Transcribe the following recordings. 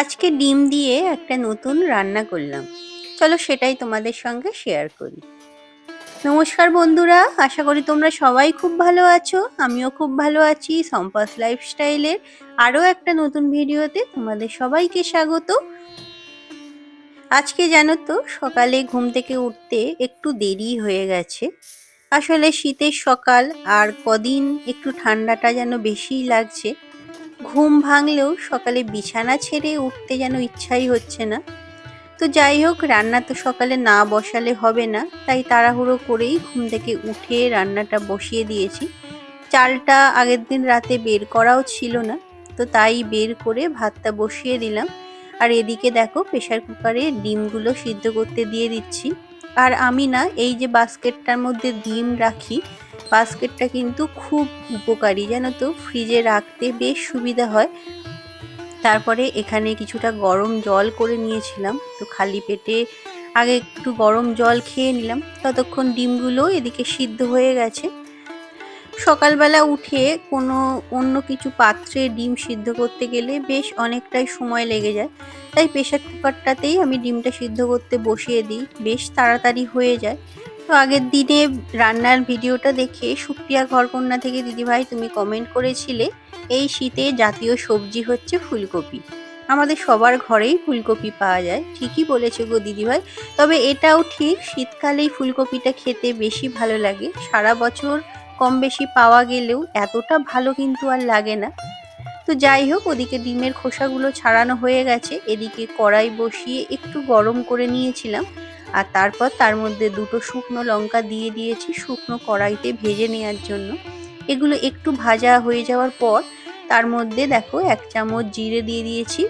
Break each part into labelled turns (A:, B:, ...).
A: আজকে ডিম দিয়ে একটা নতুন রান্না করলাম। চলো সেটাই তোমাদের সঙ্গে শেয়ার করি। নমস্কার বন্ধুরা, আশা করি তোমরা সবাই খুব ভালো আছো, আমিও খুব ভালো আছি। সম্পাস লাইফস্টাইলের আরও একটা নতুন ভিডিওতে তোমাদের সবাইকে স্বাগত। আজকে জানো তো, সকালে ঘুম থেকে উঠতে একটু দেরি হয়ে গেছে। আসলে শীতের সকাল আর কদিন একটু ঠান্ডাটা যেন বেশিই লাগছে। ঘুম ভাঙলেও সকালে বিছানা ছেড়ে উঠতে যেন ইচ্ছাই হচ্ছে না। তো যাই হোক, রান্না তো সকালে না বসালে হবে না, তাই তাড়াহুড়ো করেই ঘুম থেকে উঠে রান্নাটা বসিয়ে দিয়েছি। চালটা আগের দিন রাতে বের করাও ছিল না, তো তাই বের করে ভাতটা বসিয়ে দিলাম। আর এদিকে দেখো প্রেশার কুকারে ডিমগুলো সিদ্ধ করতে দিয়ে দিচ্ছি। আর আমি না, এই যে বাস্কেটটার মধ্যে ডিম রাখি বাস্কেটটা কিন্তু খুব উপকারী, জানো তো? ফ্রিজে রাখতে বেশ সুবিধা হয়। তারপরে এখানে কিছুটা গরম জল করে নিয়েছিলাম। তো খালি পেটে আগে একটু গরম জল খেয়ে নিলাম। ততক্ষণ ডিমগুলো এদিকে সিদ্ধ হয়ে গেছে। সকালবেলা উঠে কোনো অন্য কিছু পাত্রে ডিম সিদ্ধ করতে গেলে বেশ অনেকটাই সময় লেগে যায়। তাই প্রেশার কুকারটাতেই আমি ডিমটা সিদ্ধ করতে বসিয়ে দিই। বেশ তাড়াতাড়ি হয়ে যায়। তো আগের দিনে রান্নার ভিডিওটা দেখে সুপ্রিয়া ঘরকন্যা থেকে দিদিভাই তুমি কমেন্ট করেছিলে, এই শীতে জাতীয় সবজি হচ্ছে ফুলকপি। আমাদের সবার ঘরেই ফুলকপি পাওয়া যায়, ঠিকই বলেছে গো দিদিভাই। তবে এটাও ঠিক, শীতকালেই ফুলকপিটা খেতে বেশি ভালো লাগে। সারা বছর কম বেশি পাওয়া গেলেও এতটা ভালো কিন্তু আর লাগে না। তো যাই হোক, ওদিকে ডিমের খোসাগুলো ছাড়ানো হয়ে গেছে। এদিকে কড়াই বসিয়ে একটু গরম করে নিয়েছিলাম। আর তারপর তার মধ্যে দুটো শুকনো লঙ্কা দিয়ে দিয়েছি শুকনো কড়াইতে ভেজে নেওয়ার জন্য। এগুলো একটু ভাজা হয়ে যাওয়ার পর তার মধ্যে দেখো এক চামচ জিরে দিয়ে দিয়েছি,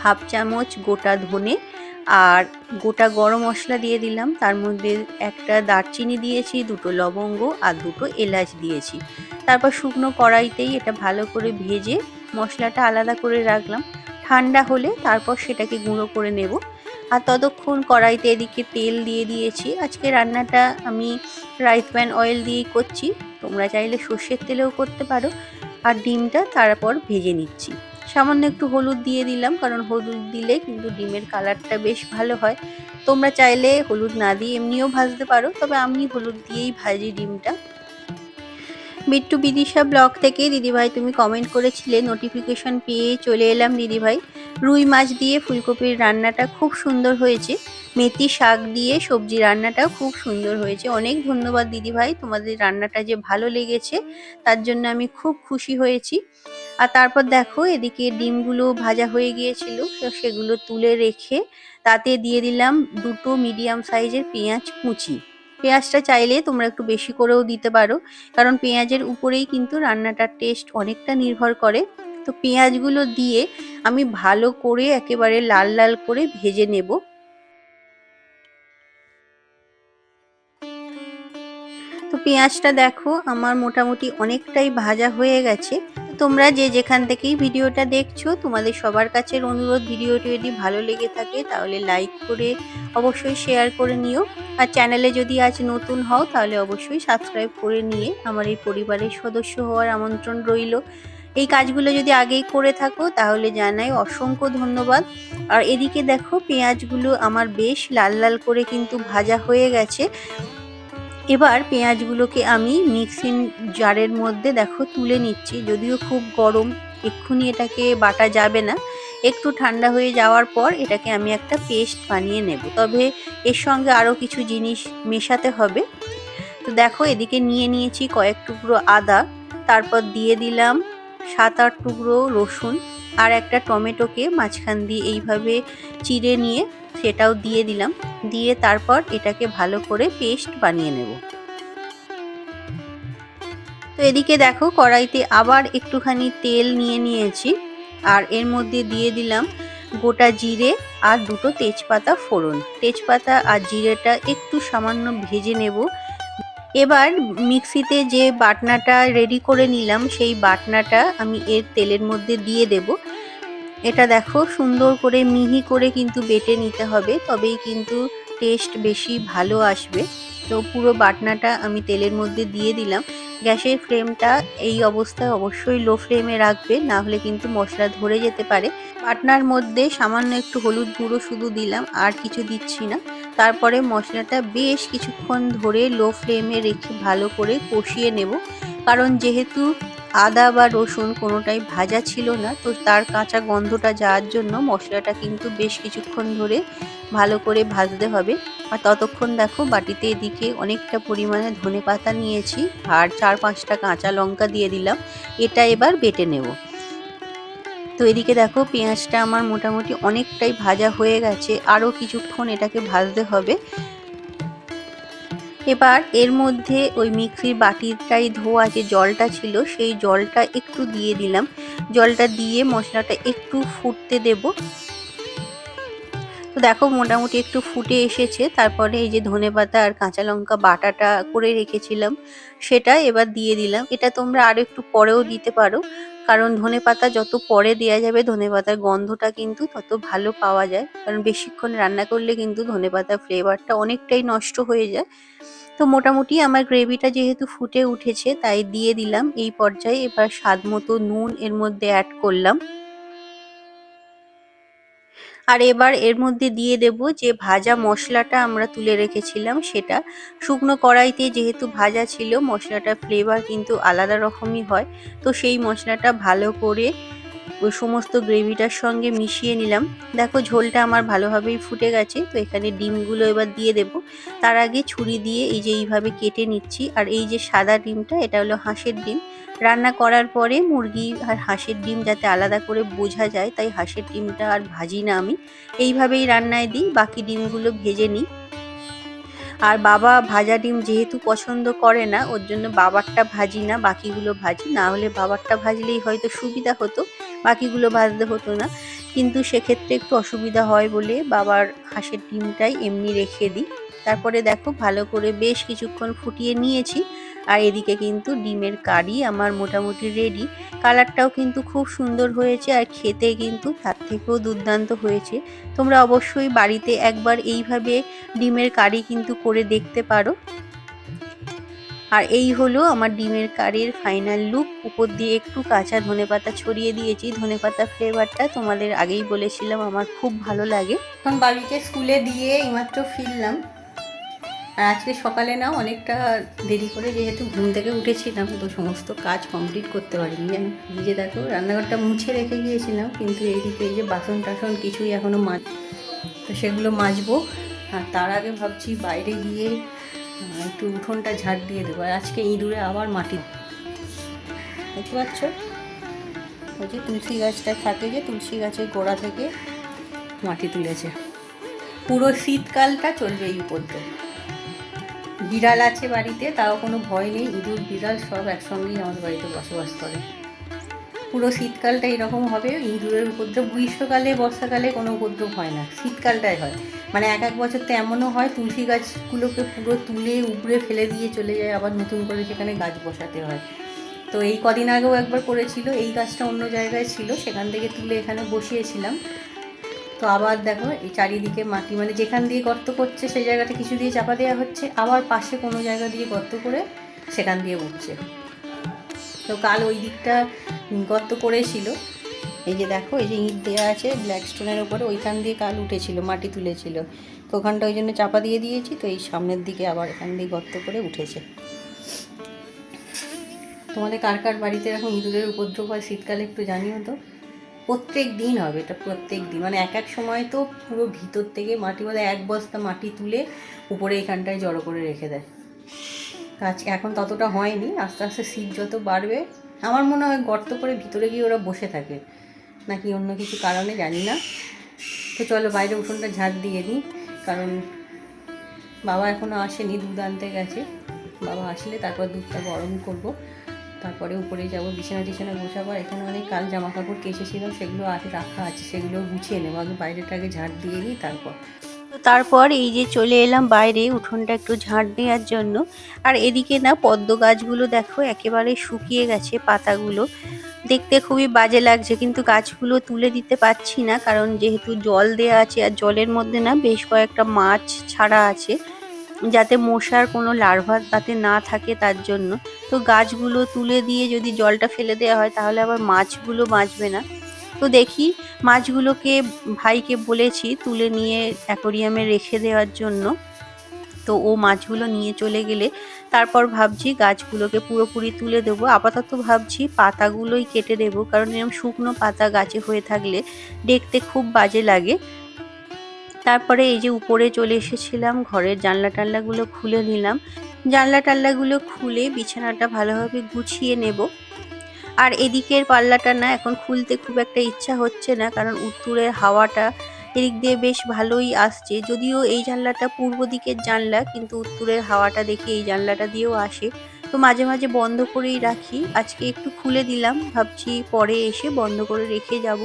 A: হাফ চামচ গোটা ধনে আর গোটা গরম মশলা দিয়ে দিলাম। তার মধ্যে একটা দারচিনি দিয়েছি, দুটো লবঙ্গ আর দুটো এলাচ দিয়েছি। তারপর শুকনো কড়াইতেই এটা ভালো করে ভেজে মশলাটা আলাদা করে রাখলাম। ঠান্ডা হলে তারপর সেটাকে গুঁড়ো করে নেব। ততক্ষণ কড়াইতে এদিকে তেল দিয়ে দিয়েছি। আজকে রান্নাটা আমি রাইস প্যান অয়েল দিয়েই করছি। তোমরা চাইলে সর্ষের তেলেও করতে পারো। আর ডিমটা তারপর ভেজে নিচ্ছি। সামান্য একটু হলুদ দিয়ে দিলাম, কারণ হলুদ দিলে কিন্তু ডিমের কালারটা বেশ ভালো হয়। তোমরা চাইলে হলুদ না দিয়ে এমনিও ভাজতে পারো, তবে আমি হলুদ দিয়েই ভাজি ডিমটা। বিট্টু বিদিশা ব্লগ থেকে দিদিভাই, তুমি কমেন্ট করেছিলে নোটিফিকেশন পেয়ে চলে এলাম দিদিভাই। রুই মাছ দিয়ে ফুলকপির রান্নাটা খুব সুন্দর হয়েছে। মেথি শাক দিয়ে সবজি রান্নাটাও খুব সুন্দর হয়েছে। অনেক ধন্যবাদ দিদিভাই, তোমাদের রান্নাটা যে ভালো লেগেছে, তার জন্য আমি খুব খুশি হয়েছি। আর তারপর দেখো, এদিকে ডিমগুলো ভাজা হয়ে গিয়েছিল সেগুলো তুলে রেখে তাতে দিয়ে দিলাম দুটো মিডিয়াম সাইজের পেঁয়াজ কুচি। পেঁয়াজটা চাইলে তোমরা একটু বেশি করেও দিতে পারো, কারণ পেঁয়াজের উপরেই কিন্তু রান্নাটার টেস্ট অনেকটা নির্ভর করে। তো পেঁয়াজগুলো দিয়ে আমি ভালো করে একেবারে লাল লাল করে ভেজে নেব। তো পেঁয়াজটা দেখো আমার মোটামুটি অনেকটাই ভাজা হয়ে গেছে। তোমরা যে যেখান থেকেই ভিডিওটা দেখছ, তোমাদের সবার কাছে অনুরোধ, ভিডিওটি যদি ভালো লেগে থাকে তাহলে লাইক করে অবশ্যই শেয়ার করে নিও। আর চ্যানেলে যদি আজ নতুন হও তাহলে অবশ্যই সাবস্ক্রাইব করে নিয়ে আমার এই পরিবারের সদস্য হওয়ার আমন্ত্রণ রইল। এই কাজগুলো যদি আগেই করে থাকো, তাহলে জানাই অসংখ্য ধন্যবাদ। আর এদিকে দেখো, পেঁয়াজগুলো আমার বেশ লাল লাল করে কিন্তু ভাজা হয়ে গেছে। এবার পেঁয়াজগুলোকে আমি মিক্সিং জারের মধ্যে দেখো তুলে নিচ্ছি। যদিও খুব গরম, এক্ষুনি এটাকে বাটা যাবে না। একটু ঠান্ডা হয়ে যাওয়ার পর এটাকে আমি একটা পেস্ট বানিয়ে নেব। তবে এর সঙ্গে আরও কিছু জিনিস মেশাতে হবে। তো দেখো, এদিকে নিয়ে নিয়েছি কয়েক টুকরো আদা। তারপর দিয়ে দিলাম সাত আট টুকরো রসুন আর একটা টমেটোকে মাঝখান দিয়ে এইভাবে চিড়ে নিয়ে সেটাও দিয়ে দিলাম। দিয়ে তারপর এটাকে ভালো করে পেস্ট বানিয়ে নেব। তো এদিকে দেখো কড়াইতে আবার একটুখানি তেল নিয়ে নিয়েছি আর এর মধ্যে দিয়ে দিলাম গোটা জিরে আর দুটো তেজপাতা ফোড়ন। তেজপাতা আর জিরেটা একটু সামান্য ভেজে নেব এবার মিক্সিতে যে বাটনাটা রেডি করে নিলাম, সেই বাটনাটা আমি এর তেলের মধ্যে দিয়ে দেব। এটা দেখো সুন্দর করে মিহি করে কিন্তু বেটে নিতে হবে, তবেই কিন্তু টেস্ট বেশি ভালো আসবে। তো পুরো বাটনাটা আমি তেলের মধ্যে দিয়ে দিলাম। গ্যাসের ফ্লেমটা এই অবস্থায় অবশ্যই লো ফ্লেমে রাখবে না হলে কিন্তু মশলা ধরে যেতে পারে। বাটনার মধ্যে সামান্য একটু হলুদ গুঁড়ো শুধু দিলাম, আর কিছু দিচ্ছি না। তারপরে মশলাটা বেশ কিছুক্ষণ ধরে লো ফ্লেমে রেখে ভালো করে কষিয়ে নেব। কারণ যেহেতু আদা বা রসুন কোনোটাই ভাজা ছিল না, তো তার কাঁচা গন্ধটা যাওয়ার জন্য মশলাটা কিন্তু বেশ কিছুক্ষণ ধরে ভালো করে ভাজতে হবে। আর ততক্ষণ দেখো বাটিতে এদিকে অনেকটা পরিমাণে ধনে পাতা নিয়েছি, আর চার পাঁচটা কাঁচা লঙ্কা দিয়ে দিলাম। এটা এবার বেটে নেব। তো এদিকে দেখো পেঁয়াজটা আমার মোটামুটি অনেকটাই ভাজা হয়ে গেছে, আরও কিছুক্ষণ এটাকে ভাজতে হবে। এবার এর মধ্যে ওই মিক্সির বাটিটাই ধোয়া যে জলটা ছিল, সেই জলটা একটু দিয়ে দিলাম। জলটা দিয়ে মশলাটা একটু ফুটতে দেব। দেখো মোটামুটি একটু ফুটে এসেছে। তারপরে এই যে ধনে পাতা আর কাঁচা লঙ্কা বাটাটা করে রেখেছিলাম, সেটা এবার দিয়ে দিলাম। এটা তোমরা আরও একটু পরেও দিতে পারো, কারণ ধনে পাতা যত পরে দেওয়া যাবে, ধনে পাতার গন্ধটা কিন্তু তত ভালো পাওয়া যায়। কারণ বেশিক্ষণ রান্না করলে কিন্তু ধনে পাতার ফ্লেভারটা অনেকটাই নষ্ট হয়ে যায়। তো মোটামুটি আমার গ্রেভিটা যেহেতু ফুটে উঠেছে, তাই দিয়ে দিলাম। এই পর্যায়ে এবার স্বাদ মতো নুন এর মধ্যে অ্যাড করলাম। আর এবার এর মধ্যে দিয়ে দেব যে ভাজা মশলাটা আমরা তুলে রেখেছিলাম সেটা। শুকনো কড়াইতে যেহেতু ভাজা ছিল, মশলাটার ফ্লেভার কিন্তু আলাদা রকমই হয়। তো সেই মশলাটা ভালো করে ওই সমস্ত গ্রেভিটার সঙ্গে মিশিয়ে নিলাম। দেখো ঝোলটা আমার ভালোভাবেই ফুটে গেছে, তো এখানে ডিমগুলো এবার দিয়ে দেব। তার আগে ছুরি দিয়ে এই যে এইভাবে কেটে নিচ্ছি। আর এই যে সাদা ডিমটা, এটা হলো হাঁসের ডিম। রান্না করার পরে মুরগি আর হাঁসের ডিম যাতে আলাদা করে বোঝা যায়, তাই হাঁসের ডিমটা আর ভাজি না আমি। এইভাবেই রান্নায় দিই, বাকি ডিমগুলো ভেজে নিই। আর বাবা ভাজা ডিম যেহেতু পছন্দ করে না, ওর জন্য বাবারটা ভাজি না, বাকিগুলো ভাজি। না হলে বাবারটা ভাজলেই হয়তো সুবিধা হতো, বাকিগুলো ভাজতে হতো না। কিন্তু সেক্ষেত্রে একটু অসুবিধা হয় বলে বাবার হাঁসের ডিমটাই এমনি রেখে দিই। তারপরে দেখো ভালো করে বেশ কিছুক্ষণ ফুটিয়ে নিয়েছি। আর এদিকে কিন্তু ডিমের কারি আমার মোটামুটি রেডি কালারটাও কিন্তু খুব সুন্দর হয়েছে আর খেতে কিন্তু তার থেকেও দুর্দান্ত হয়েছে। তোমরা অবশ্যই বাড়িতে একবার এইভাবে ডিমের কারি কিন্তু করে দেখতে পারো। আর এই হলো আমার ডিমের কারির ফাইনাল লুক উপর দিয়ে একটু কাঁচা ধনেপাতা ছড়িয়ে দিয়েছি। ধনেপাতা ফ্লেভারটা তোমাদের আগেই বলেছিলাম, আমার খুব ভালো লাগে। এখন বাড়িতে স্কুলে দিয়ে এইমাত্র ফিরলাম। আর আজকে সকালে না অনেকটা দেরি করে যেহেতু ঘুম থেকে উঠেছিলাম, তো সমস্ত কাজ কমপ্লিট করতে পারিনি। আমি নিজে দেখো রান্নাঘরটা মুছে রেখে গিয়েছিলাম, কিন্তু এইদিকে এই যে বাসন টাসন কিছুই এখনও মাছ তো সেগুলো মাজবো। আর তার আগে ভাবছি বাইরে গিয়ে একটু উঠোনটা ঝাড় দিয়ে দেবো। আর আজকে ইঁদুরে আবার মাটি দেখতে পাচ্ছ? ওই যে তুলসী গাছটা থাকে যে, তুলসী গাছের গোড়া থেকে মাটি তুলেছে। পুরো শীতকালটা চলবে এই উপদ্রব বিড়াল আছে বাড়িতে, তাও কোনো ভয় নেই। ইঁদুর, বিড়াল সব একসঙ্গেই আমাদের বাড়িতে বসবাস করে। পুরো শীতকালটা এরকম হবে, ইঁদুরের উপদ্রব। গ্রীষ্মকালে, বর্ষাকালে কোনো উপদ্রব হয় না, শীতকালটাই হয়। মানে এক এক বছর তো এমনও হয়, তুলসী গাছগুলোকে পুরো তুলে উপড়ে ফেলে দিয়ে চলে যায়, আবার নতুন করে সেখানে গাছ বসাতে হয়। তো এই কদিন আগেও একবার করেছিল, এই গাছটা অন্য জায়গায় ছিল, সেখান থেকে তুলে এখানে বসিয়েছিলাম। তো আবার দেখো, এই চারিদিকে মাটি মানে যেখান দিয়ে গর্ত করছে, সেই জায়গাটা কিছু দিয়ে চাপা দেওয়া হচ্ছে। আবার পাশে কোনো জায়গা দিয়ে গর্ত করে সেখান দিয়ে উঠছে তো কাল ওই দিকটা গর্ত করেছিল। এই যে দেখো, এই যে ইট দেওয়া আছে ব্ল্যাক স্টোনের ওপরে ওইখান দিয়ে কাল উঠেছিল, মাটি তুলেছিল। তো ওখানটা ওই জন্য চাপা দিয়ে দিয়েছি, তো এই সামনের দিকে আবার এখান দিয়ে গর্ত করে উঠেছে। তোমাদের কার কার বাড়িতে এরকম ইঁদুরের উপদ্রব হয় শীতকালে একটু জানিও তো। প্রত্যেক দিন হবে, এটা প্রত্যেক দিন। মানে এক এক সময় তো পুরো ভিতর থেকে মাটি বলে এক বস্তা মাটি তুলে উপরে এখানটায় জড়ো করে রেখে দেয়। আজকে এখন ততটা হয়নি, আস্তে আস্তে শীত যত বাড়বে, আমার মনে হয় গর্ত করে ভিতরে গিয়ে ওরা বসে থাকে। নাকি অন্য কিছু কারণে জানি না। তো চলো বাইরে উঠোনটা ঝাড় দিয়ে দিই, কারণ বাবা এখনও আসেনি, দুধ আনতে গেছে। বাবা আসলে তারপর দুধটা গরম করব। তারপরে উপরে যাব, বিছানা টিছানা আর এখানে অনেক কাল জামা কাপড় কেচেছিলাম সেগুলো আগে রাখা আছে, সেগুলো গুছিয়ে নেব। আগে বাইরেটাকে ঝাড় দিয়ে নিই, তারপর। তো তারপর এই যে চলে এলাম বাইরে, উঠোনটা একটু ঝাঁট দেওয়ার জন্য। আর এদিকে না, পদ্ম গাছগুলো দেখো, একেবারে শুকিয়ে গেছে পাতাগুলো। দেখতে খুবই বাজে লাগছে, কিন্তু গাছগুলো তুলে দিতে পারছি না, কারণ যেহেতু জল দেয়া আছে, আর জলের মধ্যে না বেশ কয়েকটা মাছ ছাড়া আছে। যাতে মশার কোনো লার্ভা তাতে না থাকে তার জন্য। তো গাছগুলো তুলে দিয়ে যদি জলটা ফেলে দেওয়া হয়, তাহলে আবার মাছগুলো বাঁচবে না। তো দেখি মাছগুলোকে ভাইকে বলেছি তুলে নিয়ে অ্যাকোরিয়ামে রেখে দেওয়ার জন্য। তো ও মাছগুলো নিয়ে চলে গেলে তারপর ভাবছি গাছগুলোকে পুরোপুরি তুলে দেবো। আপাতত ভাবছি পাতাগুলোই কেটে দেবো, কারণ এরকম শুকনো পাতা গাছে হয়ে থাকলে দেখতে খুব বাজে লাগে। তারপরে এই যে উপরে চলে এসেছিলাম, ঘরের জানলা টাল্লাগুলো খুলে নিলাম। জানলা টাল্লাগুলো খুলে বিছানাটা ভালোভাবে গুছিয়ে নেব। আর এদিকের পাল্লাটা না এখন খুলতে খুব একটা ইচ্ছা হচ্ছে না, কারণ উত্তরের হাওয়াটা এদিক দিয়ে বেশ ভালোই আসছে। যদিও এই জানলাটা পূর্ব দিকের জানলা, কিন্তু উত্তরের হাওয়াটা দেখে এই জানলাটা দিয়েও আসে। তো মাঝে মাঝে বন্ধ করেই রাখি। আজকে একটু খুলে দিলাম, ভাবছি পরে এসে বন্ধ করে রেখে যাব।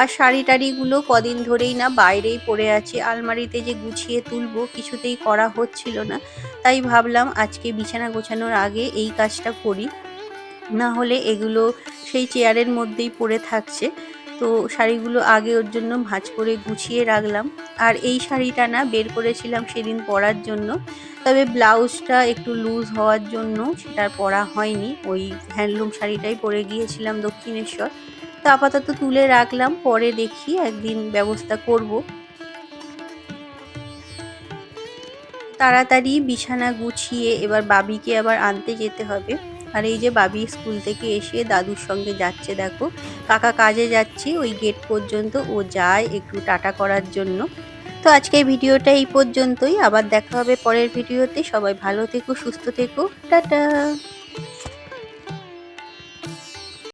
A: আর শাড়ি টাড়িগুলো কদিন ধরেই না বাইরেই পড়ে আছে। আলমারিতে যে গুছিয়ে তুলবো কিছুতেই করা হচ্ছিল না। তাই ভাবলাম আজকে বিছানা গোছানোর আগে এই কাজটা করি। না হলে এগুলো সেই চেয়ারের মধ্যেই পড়ে থাকছে। তো শাড়িগুলো আগে ওর জন্য ভাঁজ করে গুছিয়ে রাখলাম। আর এই শাড়িটা না বের করেছিলাম সেদিন পরার জন্য। তবে ব্লাউজটা একটু লুজ হওয়ার জন্য সেটা পরা হয়নি। ওই হ্যান্ডলুম শাড়িটাই পরে গিয়েছিলাম দক্ষিণেশ্বর। তো আপাতত তুলে রাখলাম, পরে দেখি একদিন ব্যবস্থা করব। তাড়াতাড়ি বিছানা গুছিয়ে এবার বাবিকে আবার আনতে যেতে হবে। আর এই যে বাবি স্কুল থেকে এসে দাদুর সঙ্গে যাচ্ছে, দেখো। কাকা কাজে যাচ্ছে, ওই গেট পর্যন্ত ও যায় একটু টাটা করার জন্য। তো আজকের ভিডিওটা এই পর্যন্তই, আবার দেখা হবে পরের ভিডিওতে। সবাই ভালো থেকো, সুস্থ থেকো। টাটা!